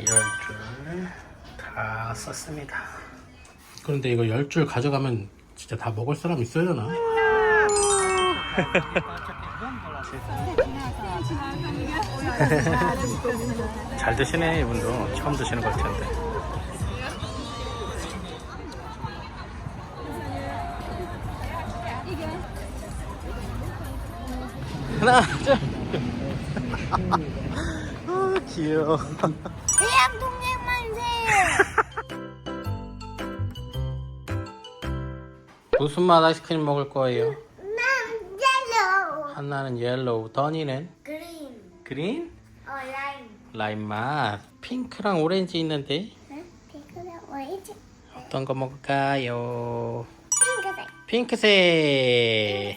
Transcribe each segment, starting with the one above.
열 줄 다 썼습니다. 그런데 이거 열 줄 가져가면 진짜 다 먹을 사람 있어야 되나? 잘 드시네 이분도 처음 드시는 걸 텐데. 하나, 둘. 아 귀여워. 만세. 무슨 맛 아이스크림 먹을 거예요? 난 옐로우. 하나는 옐로우, 더니는 그린. 그린, 어 라임. 라임 맛. 핑크랑 오렌지 있는데 응? 피크가 뭐이지? 어떤 거 먹을까요? 핑크색. 핑크색. 네.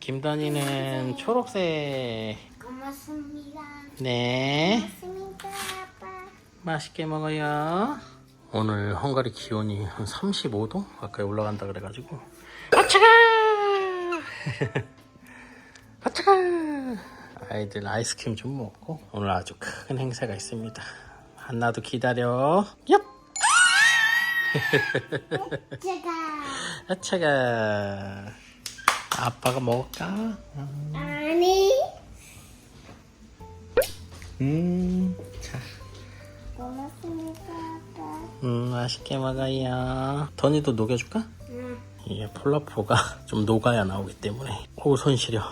김더니는 초록색. 고맙습니다. 네. 맛있게 먹어요. 오늘 헝가리 기온이 한 35도 가까이 올라간다 그래가지고 아차가 아차가 아이들 아이스크림 좀 먹고 오늘 아주 큰 행사가 있습니다. 한나도 기다려. 얍 제가 아차가 아빠가 먹을까? 아니 음, 자. 음 맛있게 먹어요. 더니도 녹여줄까? 응. 이게 폴라포가 좀 녹아야 나오기 때문에 오손 시려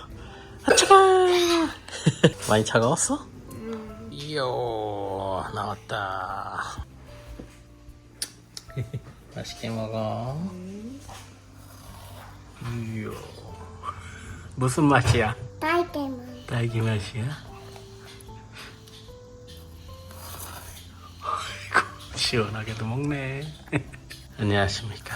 아 차가 많이 차가웠어? 이요 나왔다 맛있게 먹어 이요 무슨 맛이야? 딸기만. 딸기 맛이야? 시원하게도 먹네. 안녕하십니까.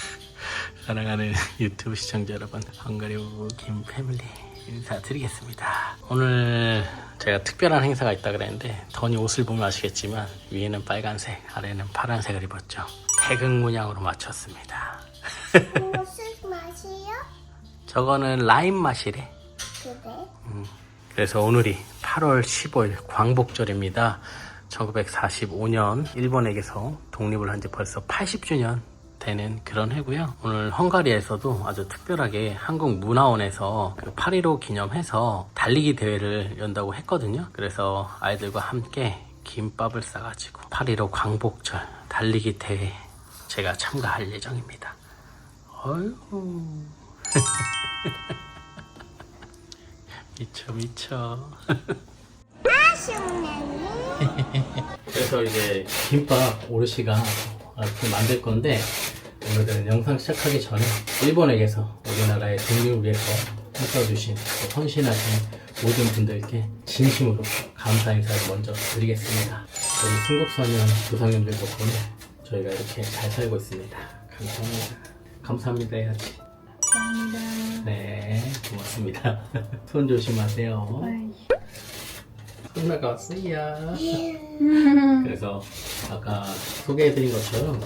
사랑하는 유튜브 시청자 여러분 헝가리 부부 김패밀리 인사드리겠습니다. 오늘 제가 특별한 행사가 있다 그랬는데 더니 옷을 보면 아시겠지만 위에는 빨간색 아래는 파란색을 입었죠. 태극 문양으로 맞췄습니다. 무슨 맛이요? 저거는 라임 맛이래. 그래? 그래서 오늘이 8월 15일 광복절입니다. 1945년 일본에게서 독립을 한 지 벌써 80주년 되는 그런 해고요. 오늘 헝가리에서도 아주 특별하게 한국 문화원에서 그8.15 기념해서 달리기 대회를 연다고 했거든요. 그래서 아이들과 함께 김밥을 싸가지고 8.15 광복절 달리기 대회 제가 참가할 예정입니다. 어휴. 미쳐 미쳐. 아쉽네. 그래서 이제 김밥 오르시가 이렇게 만들 건데 오늘은 영상 시작하기 전에 일본에게서 우리나라의 독립을 위해서 힘써주신 또 헌신하신 모든 분들께 진심으로 감사 인사를 먼저 드리겠습니다. 저희 승국소년 조상님들 덕분에 저희가 이렇게 잘 살고 있습니다. 감사합니다. 감사합니다 해야지. 감사합니다. 네, 고맙습니다. 손 조심하세요. 손 나갔어요. 그래서 아까 소개해드린 것처럼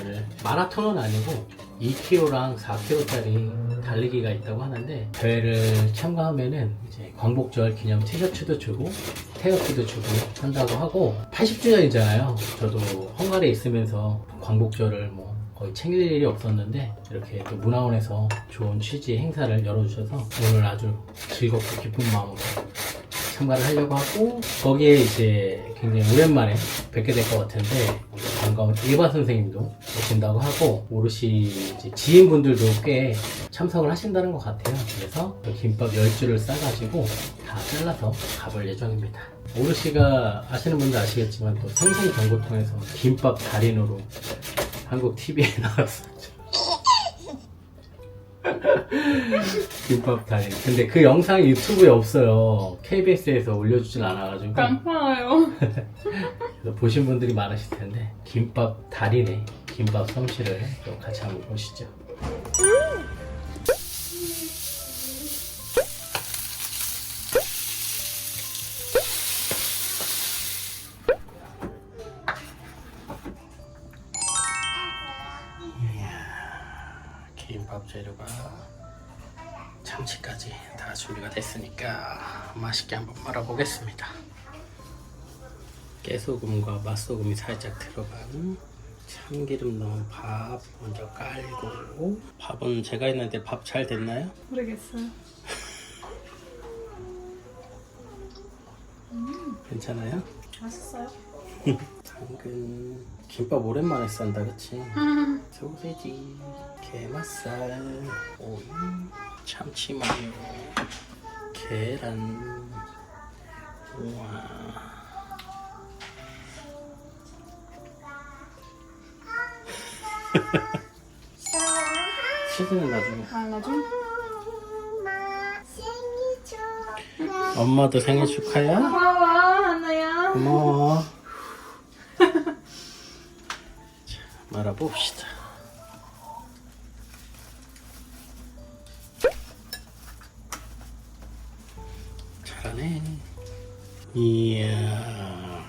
오늘 마라톤은 아니고 2km랑 4km짜리 달리기가 있다고 하는데 대회를 참가하면은 이제 광복절 기념 티셔츠도 주고 태극기도 주고 한다고 하고 80주년이잖아요. 저도 헝가리에 있으면서 광복절을 뭐 거의 챙길 일이 없었는데 이렇게 또 문화원에서 좋은 취지 행사를 열어주셔서 오늘 아주 즐겁고 기쁜 마음으로 참가를 하려고 하고 거기에 이제 굉장히 오랜만에 뵙게 될 것 같은데 반가운 일반 선생님도 오신다고 하고 오롯이 지인분들도 꽤 참석을 하신다는 것 같아요. 그래서 그 김밥 10줄을 싸가지고 다 잘라서 가볼 예정입니다. 오롯이가 아시는 분들 아시겠지만 또 생생정보통해서 김밥 달인으로 한국 TV에 나왔었죠. 김밥 달인. 근데 그 영상이 유튜브에 없어요. KBS에서 올려주진 않아가지고. 감사해요. 그래서 보신 분들이 많으실 텐데 김밥 달인의 김밥 솜씨를 또 같이 한번 보시죠. 재료가 참치까지 다 준비가 됐으니까 맛있게 한번 말아보겠습니다. 깨소금과 맛소금이 살짝 들어간 참기름 넣은 밥 먼저 깔고 밥은 제가 했는데 밥 잘 됐나요? 모르겠어요. 괜찮아요? 맛있어요? 당근 김밥 오랜만에 싼다 그치? 소세지 게맛살 오이 참치마요 계란 우와 치즈는 나중에 아, 나중? 엄마. 엄마도 생일 축하야? 고마워, 하나야. 고마워 자 말아봅시다 이야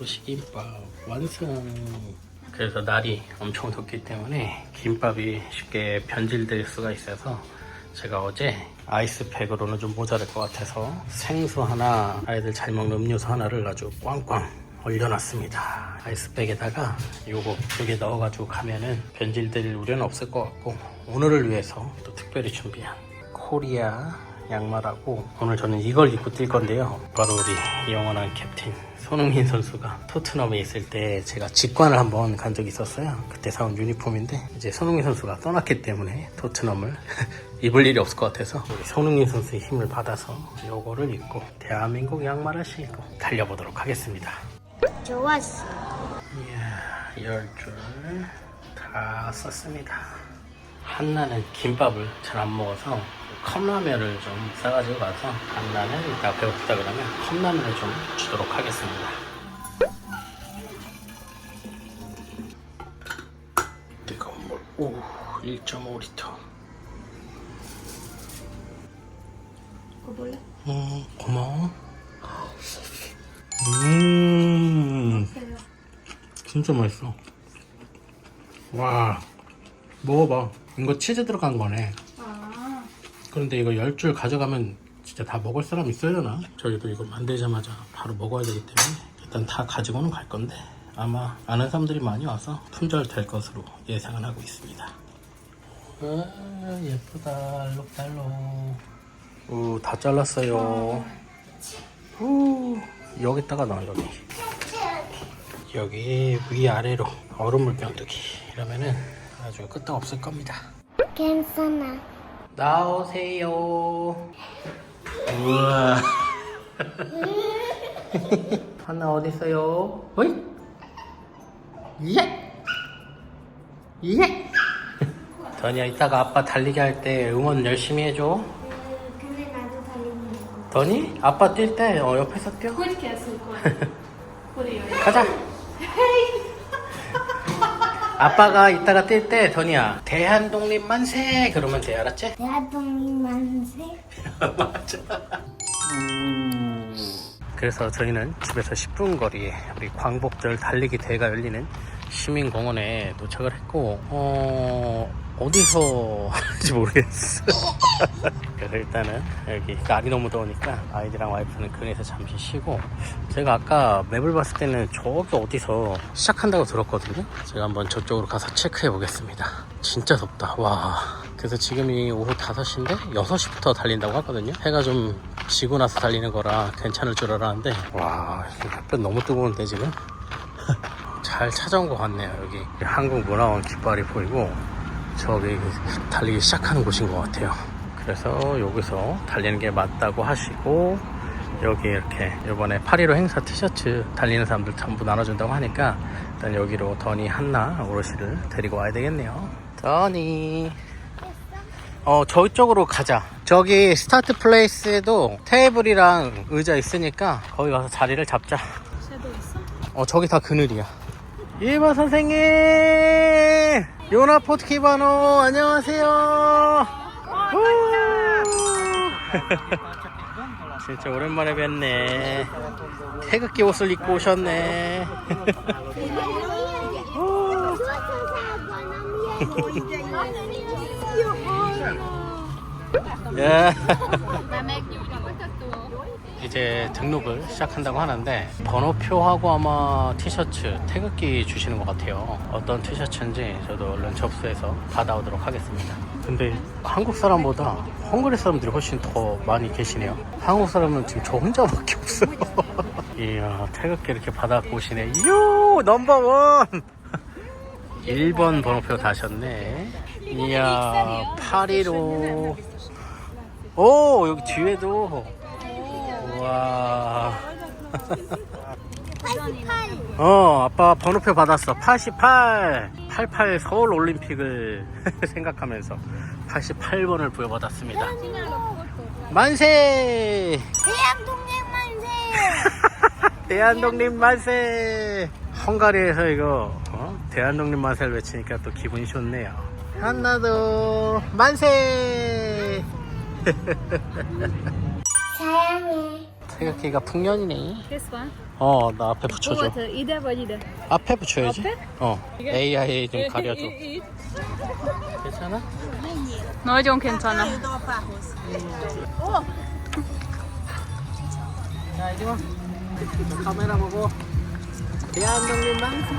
오시김밥 완성. 그래서 날이 엄청 덥기 때문에 김밥이 쉽게 변질될 수가 있어서 제가 어제 아이스팩으로는 좀 모자랄 것 같아서 생수 하나 아이들 잘 먹는 음료수 하나를 아주 꽝꽝 올려놨습니다. 아이스백에다가 요거 여기 넣어가지고 가면은 변질될 우려는 없을 것 같고 오늘을 위해서 또 특별히 준비한 코리아 양말하고 오늘 저는 이걸 입고 뛸 건데요. 바로 우리 영원한 캡틴 손흥민 선수가 토트넘에 있을 때 제가 직관을 한번 간 적이 있었어요. 그때 사온 유니폼인데 이제 손흥민 선수가 떠났기 때문에 토트넘을 입을 일이 없을 것 같아서 우리 손흥민 선수의 힘을 받아서 요거를 입고 대한민국 양말을 신고 달려보도록 하겠습니다. 좋았어. 이야, 열줄 다 썼습니다. 한나는 김밥을 잘 안 먹어서 컵라면을 좀 싸가지고 가서 한나는 이따 배고프다 그러면 컵라면을 좀 주도록 하겠습니다. 뜨거운 물, 오, 1.5리터. 그거 볼래? 음, 고마워. 음. 진짜 맛있어. 와, 먹어봐. 이거 치즈 들어간 거네. 아, 그런데 이거 열 줄 가져가면 진짜 다 먹을 사람 있어려나? 저희도 이거 만들자마자 바로 먹어야 되기 때문에 일단 다 가지고는 갈 건데 아마 아는 사람들이 많이 와서 품절 될 것으로 예상은 하고 있습니다. 아 예쁘다 알록달록. 오, 다 잘랐어요. 오, 여기다가 넣어 여기. 여기 위아래로 얼음물 껴두기 이러면은 아주 끄떡 없을 겁니다. 괜찮아. 나오세요. 우와. 하나 어디 있어요? 어이? 예. 예. 더니야 이따가 아빠 달리기 할 때 응원 열심히 해줘. 근데 나도 달리는 거. 더니 아빠 뛸 때 어, 옆에서 뛰어. 했을 거야. 가자. 아빠가 이따가 뛸때 더니야 대한독립 만세 그러면 돼 알았지? 대한독립 만세. 맞아. 그래서 저희는 집에서 10분 거리에 우리 광복절 달리기 대회가 열리는 시민공원에 도착을 했고 어 어디서 하는지 모르겠어. 그래서 일단은 여기 날이 너무 더우니까 아이들랑 와이프는 근에서 잠시 쉬고 제가 아까 맵을 봤을 때는 저기 어디서 시작한다고 들었거든요. 제가 한번 저쪽으로 가서 체크해 보겠습니다. 진짜 덥다. 와. 그래서 지금이 오후 5시인데 6시부터 달린다고 하거든요. 해가 좀 지고 나서 달리는 거라 괜찮을 줄 알았는데 와 햇볕 너무 뜨거운데 지금 잘 찾아온 것 같네요. 여기 한국문화원 깃발이 보이고 저기 달리기 시작하는 곳인 것 같아요. 그래서 여기서 달리는 게 맞다고 하시고 여기 이렇게 이번에 8.15 행사 티셔츠 달리는 사람들 전부 나눠준다고 하니까 일단 여기로 더니 한나 오롯이를 데리고 와야 되겠네요. 더니 어 저쪽으로 가자 저기 스타트 플레이스에도 테이블이랑 의자 있으니까 거기 가서 자리를 잡자 섀도우 있어? 어 저기 다 그늘이야 이봐 선생님! 요나 포트키바노 안녕하세요! 우! 진짜 오랜만에 뵙네. 태극기 옷을 입고 오셨네. 야. 이제 등록을 시작한다고 하는데 번호표하고 아마 티셔츠 태극기 주시는 것 같아요. 어떤 티셔츠인지 저도 얼른 접수해서 받아오도록 하겠습니다. 근데 한국 사람보다 헝가리 사람들이 훨씬 더 많이 계시네요. 한국 사람은 지금 저 혼자밖에 없어요. 이야 태극기 이렇게 오시네. 이요 넘버원! 1번 번호표 다셨네. 이야 815오 여기 뒤에도 우 와 88. 어 아빠 번호표 받았어 88 88 서울 올림픽을 생각하면서 88번을 부여받았습니다 만세 대한독립 만세. 대한독립 만세 헝가리에서 이거 어? 대한독립 만세를 외치니까 또 기분이 좋네요 하나도 만세 사랑해. 태극기가 풍년이네. This one. 어 나 앞에 붙여줘. What? 이대 봐 이대. 앞에 붙여야지. 앞에? 어. AI 좀 가려줘. 이- 이- 괜찮아? 너좀 괜찮아. 자 이리 와. 카메라 보고. 대한독립 만세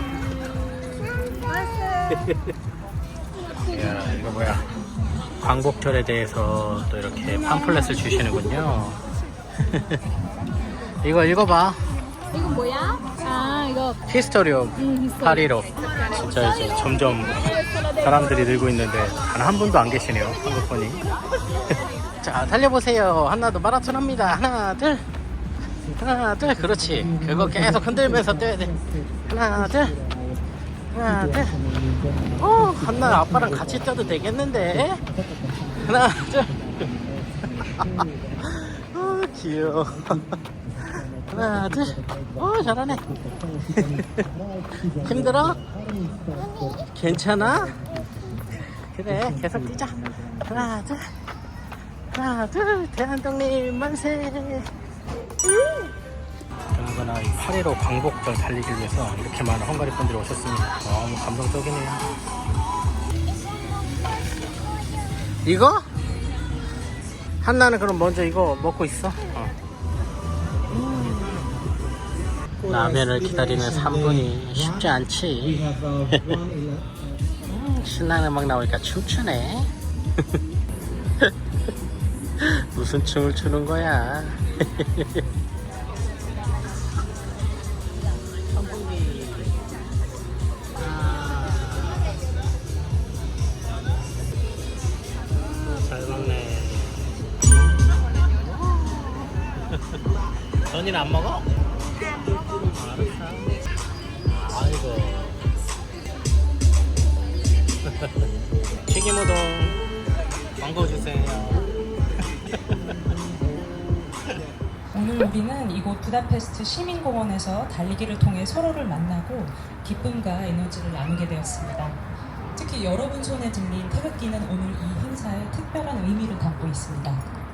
이야 이거 뭐야. 광복절에 대해서 또 이렇게 팜플렛을 주시는군요 이거 읽어봐. 이건 뭐야? 아 이거. 히스토리오 음, 히스토리. 파리로 진짜 이제 점점 사람들이 늘고 있는데 단 한 분도 안 계시네요 한국 분이. 자 달려보세요. 하나 더 마라톤 합니다. 하나 둘. 하나 둘. 그렇지. 그거 계속 흔들면서 뛰어야 돼. 하나 둘. 하나 둘 어 한나 아빠랑 같이 뛰어도 되겠는데? 하나 둘. 어, 귀여워. 하나 둘 어 잘하네. 힘들어? 괜찮아? 그래 계속 뛰자. 하나 둘. 하나 둘. 대한독립 만세. 그나저나 이8.15 광복절 달리기를 위해서 이렇게 많은 헝가리 분들이 오셨습니다. 너무 감동적이네요. 이거? 한나는 그럼 먼저 이거 먹고 있어? 어. 라면을 기다리는 3분이 쉽지 않지. 음, 신나는 음악 나오니까 춤추네. 무슨 춤을 추는 거야 전이는 안 먹어? 아이고. 튀김우동 광고 주세요. 오늘 우리는 이곳 부다페스트 시민공원에서 달리기를 통해 서로를 만나고 기쁨과 에너지를 나누게 되었습니다. 특히 여러분 손에 들린 태극기는 오늘 이 행사에 특별한 의미를 담고 있습니다.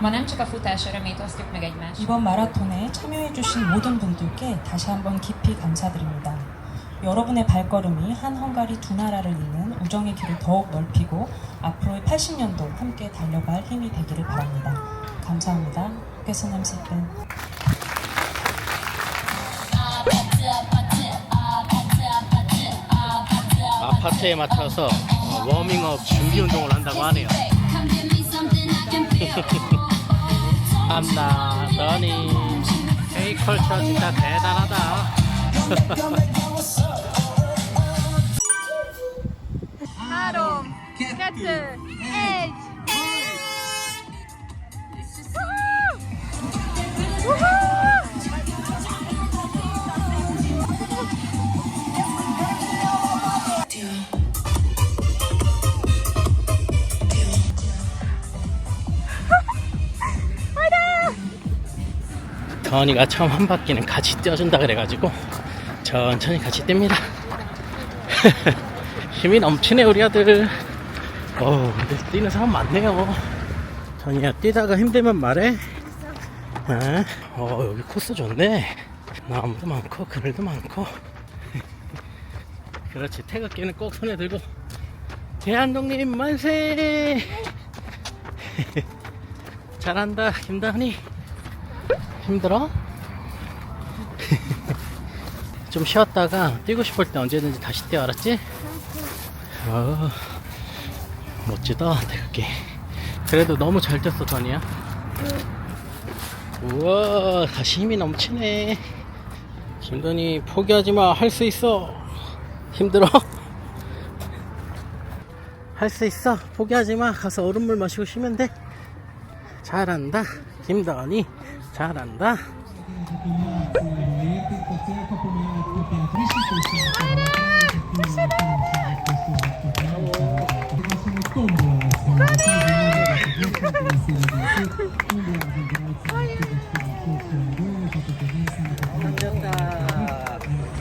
Ma nem csak a futás örömét osztjuk meg egymással. 이번 마라톤에 참여해주신 모든 분들께 다시 한번 깊이 감사드립니다. 여러분의 발걸음이 한 헝가리 두 나라를 잇는 우정의 길을 더욱 넓히고 앞으로의 80년도 함께 달려갈 힘이 되기를 바랍니다. 감사합니다. 깨서남 세븐. 아파트에 맞춰서 어, 워밍업 준비 운동을 한다고 하네요. 안나, 너니, K컬처 진짜 대단하다. 하루, 세트, 에이 지. 더니가 처음 한 바퀴는 같이 뛰어준다 그래가지고 천천히 같이 뗍니다. 힘이 넘치네 우리 아들. 어, 근데 뛰는 사람 많네요. 더니야 뛰다가 힘들면 말해. 어, 어 여기 코스 좋네. 나무도 많고 그늘도 많고. 그렇지 태극기는 꼭 손에 들고 대한독립 만세. 잘한다 김다은이 힘들어? 좀 쉬었다가 뛰고 싶을 때 언제든지 다시 뛰어 알았지? 어, 멋지다 되게 그래도 너무 잘 뛰었어 전이야. 우와 다시 힘이 넘치네. 김돈이 포기하지마. 할 수 있어. 힘들어? 할 수 있어. 포기하지마. 가서 얼음물 마시고 쉬면 돼. 잘한다 김다은이 잘한다.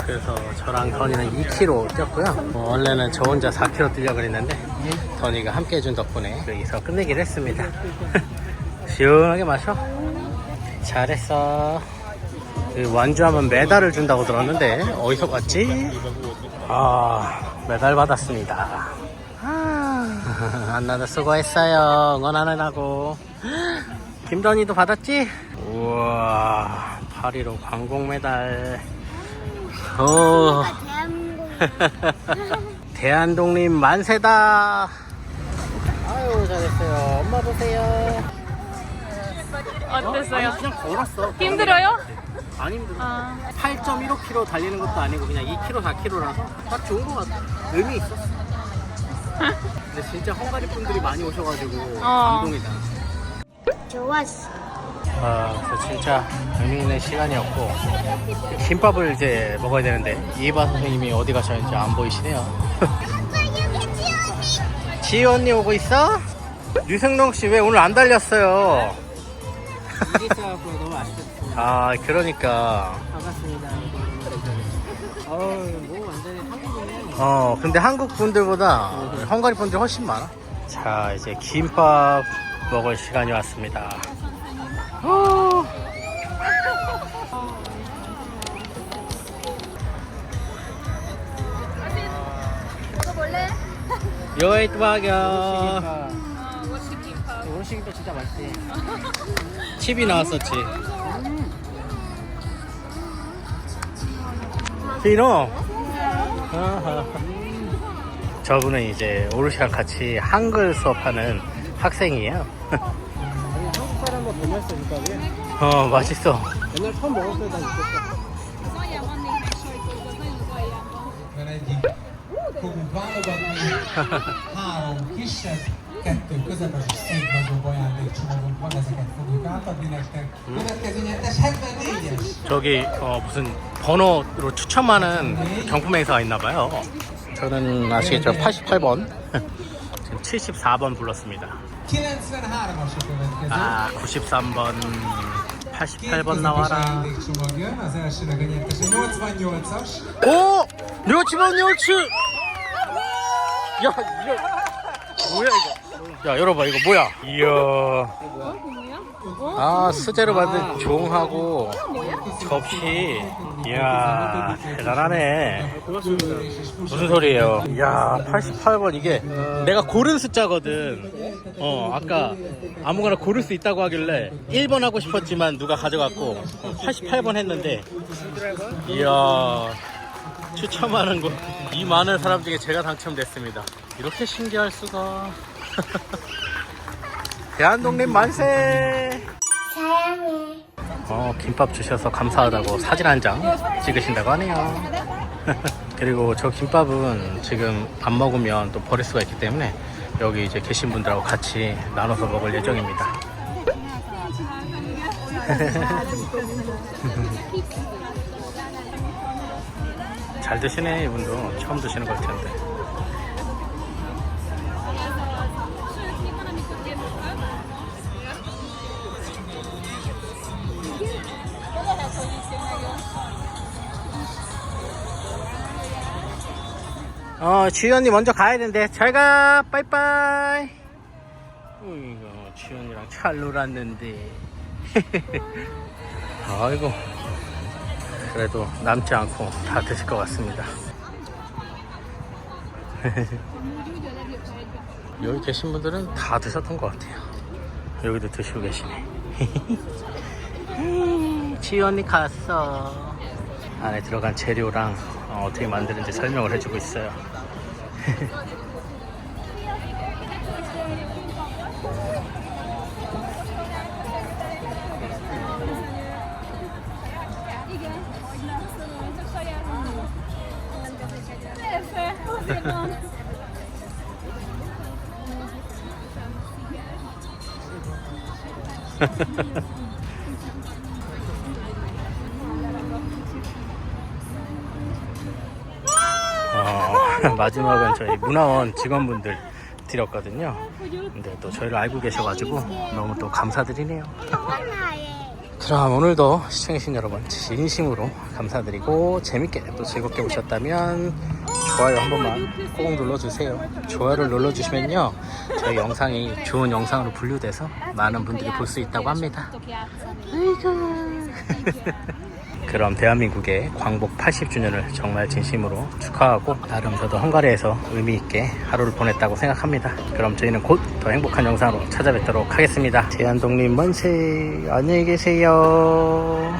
그래서 저랑 던이는 2km 뛰었고요. 어, 원래는 저 혼자 4km 뛰려고 했는데 던이가 함께 해준 덕분에 여기서 끝내기로 했습니다. 시원하게 마셔 잘했어. 그 완주하면 메달을 준다고 들었는데 어디서 봤지? 아 메달 받았습니다. 아, 안나도 수고했어요. 응원 안 하고. 김던이도 받았지? 우와 8.15 관공 메달. 오 대한민국 대한독립 만세다. 아유 잘했어요. 엄마 보세요 어땠어요? 아니, 그냥 걸었어 힘들어요? 안 힘들어 아, 8.15km 달리는 것도 아니고 그냥 2km, 4km라서 딱 좋은 것 같아. 의미 있었어. 근데 진짜 헝가리 분들이 많이 오셔가지고 어. 감동이다. 좋았어 아, 그래서 진짜 의미 있는 시간이었고 김밥을 이제 먹어야 되는데 이바 선생님이 어디 가셨는지 안 보이시네요. 지희 언니 오고 있어? 유승롱 씨왜 오늘 안 달렸어요? 이기사하고 너무 아쉽습니다. 아, 그러니까. 반갑습니다. 어우, 뭐 완전히 한국이네. 어, 근데 한국 분들보다 헝가리 분들이 훨씬 많아. 자, 이제 김밥 먹을 시간이 왔습니다. 어. 요에이트 바겨. 원식이도 진짜 맛있지. 칩이 나왔었지. 피노. 저분은 이제 오르시랑 같이 한글 수업하는 학생이에요. 한국 못 맛있어, 김밥이. 어, 맛있어. 옛날 처음 먹었을 때난 느꼈어. Van egyik fogunk válogatni. Három kisebb, kettő közepes és egy nagyobb ajándékcsomagunk van, ezeket fogjuk átadni nektek. Következő nyertes 74-es. 저기 어, 무슨 번호로 추첨하는 경품 행사가 있나 봐요. 저는 아시겠죠? 88번. 지금 74번 불렀습니다. 93-as a következő. 아, 93번, Két 88번 közepes 나와라. ajándékcsomag jön, az elsőnek a nyertes a 88-as. 오! 멸치번 멸치! 야, 이거 뭐야 이거? 야, 열어봐 이거 뭐야? 이야. 아, 수제로 만든 종하고 접시. 이야, 대단하네. 무슨 소리예요? 이야, 88번 이게 내가 고른 숫자거든. 어, 아까 아무거나 고를 수 있다고 하길래 1번 하고 싶었지만 누가 가져갔고 88번 했는데 이야. 추첨하는 거. 이 많은 사람 중에 제가 당첨됐습니다. 이렇게 신기할 수가. 대한독립 만세! 사랑해 어, 김밥 주셔서 감사하다고 사진 한 장 찍으신다고 하네요. 그리고 저 김밥은 지금 안 먹으면 또 버릴 수가 있기 때문에 여기 이제 계신 분들하고 같이 나눠서 먹을 예정입니다. 잘 드시네 이분도 처음 드시는 걸 텐데. 어, 지연이 먼저 가야 되는데. 잘 가. 빠이빠이. 이거, 지연이랑 잘 놀았는데. 아이고. 그래도 남지 않고 다 드실 것 같습니다. 여기 계신 분들은 다 드셨던 것 같아요. 여기도 드시고 계시네. 언니 갔어. 안에 들어간 재료랑 어, 떻게 만드는지 설명을 해주고 있어요. 마지막은 저희 문화원 직원분들 드렸거든요. 근데 또 저희를 알고 계셔가지고 너무 또 감사드리네요. 그럼 오늘도 시청해주신 여러분 진심으로 감사드리고 재밌게 또 즐겁게 보셨다면 좋아요 한 번만 꼭 눌러주세요. 좋아요를 눌러주시면요 저희 영상이 좋은 영상으로 분류돼서 많은 분들이 볼 수 있다고 합니다. 그럼 대한민국의 광복 80주년을 정말 진심으로 축하하고 나름 저도 헝가리에서 의미 있게 하루를 보냈다고 생각합니다. 그럼 저희는 곧 더 행복한 영상으로 찾아뵙도록 하겠습니다. 제한동님 만세 안녕히 계세요.